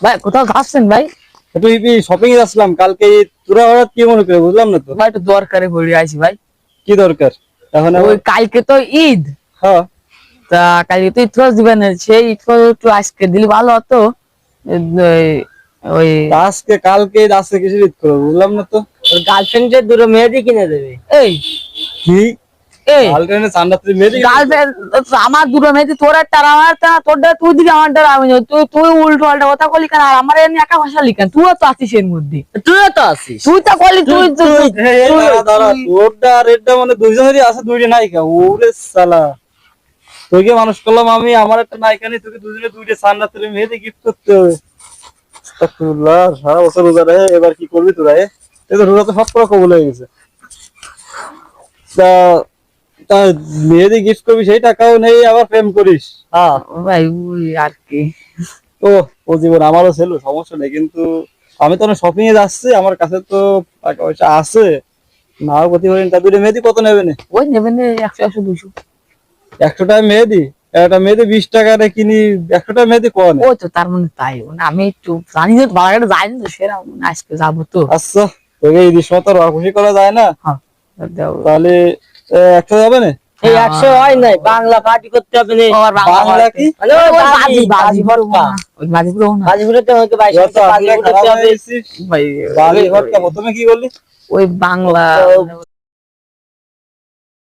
ভাই কোথাও যাচ্ছেন ভাই? একটু শপিং এ যাচ্ছিলাম কালকে তোরা হঠাৎ কি মনে করে বুঝলাম না তো। ভাই একটু দরকারে পড়ে আইছি ভাই। কি দরকার? এখন ওই কালকে তো ঈদ। হ্যাঁ। তা কালকে তো ঈদ খরচ দিবেন সেই ঈদ খরচ একটু আজকে দিলে ভালো হতো। ওই- আজকে কালকে আজকে কিছু ঈদ করব বুঝলাম না তো। গার্লফ্রেন্ডের দুটো মেহেদি কিনে দেবে। এই কি? এই আমার দুটো তোর একটা আমার একটা তোরটা তুই দিবি আমারটা আমি তুই তুই উল্টো পাল্টা কথা বলি কেন? আর আমার এমনি একা ভাষা লিখেন তুইও তো আছিস এর মধ্যে। তুইও তো আছিস। তুই তো তুই তোরটা আর এরটা মানে দুইজনেরই আছে দুইটা নায়িকা। ওরে সালা। তোকে মানুষ করলাম আমি আমার একটা নায়িকা নেই তোকে দুজনে দুইটা চান্দা তুলে মেয়েদি গিফট করতে হবে। সারা বছর রোজা রে এবার কি করবি তোরা এ? এই তো রোজা তো সব করে কবুল হয়ে গেছে। তা তা মেয়েদি গিফট করবি সেই টাকাও নেই আবার প্রেম করিস। হ্যাঁ ভাই আর কি। ও ও জীবন আমারও ছিল সমস্যা নেই কিন্তু আমি তো শপিং এ যাচ্ছি আমার কাছে তো টাকা পয়সা আছে নাও গতি করেন তা দুটো মেহেদি কত নেবে না? ওই নেবেন রে একশো একশো দুশো। একশো টাকা মেহেদি একটা মেহেদি বিশ টাকা কিনি একশো টাকা মেহেদি কন ওই তো তার মানে তাই আমি একটু জানি না বাজারে যাইনি তো সেরকম মানে আজকে যাব তো। আচ্ছা তোকে এই সময় তো খুশি করা যায় না। হ্যাঁ দেও। তাহলে একশো যাবে না? এই একশো হয় নাই বাংলা পার্টি করতে হবে না। বাংলা বাংলা কি? মানে ওই। বাজিপুরে কি বাংলা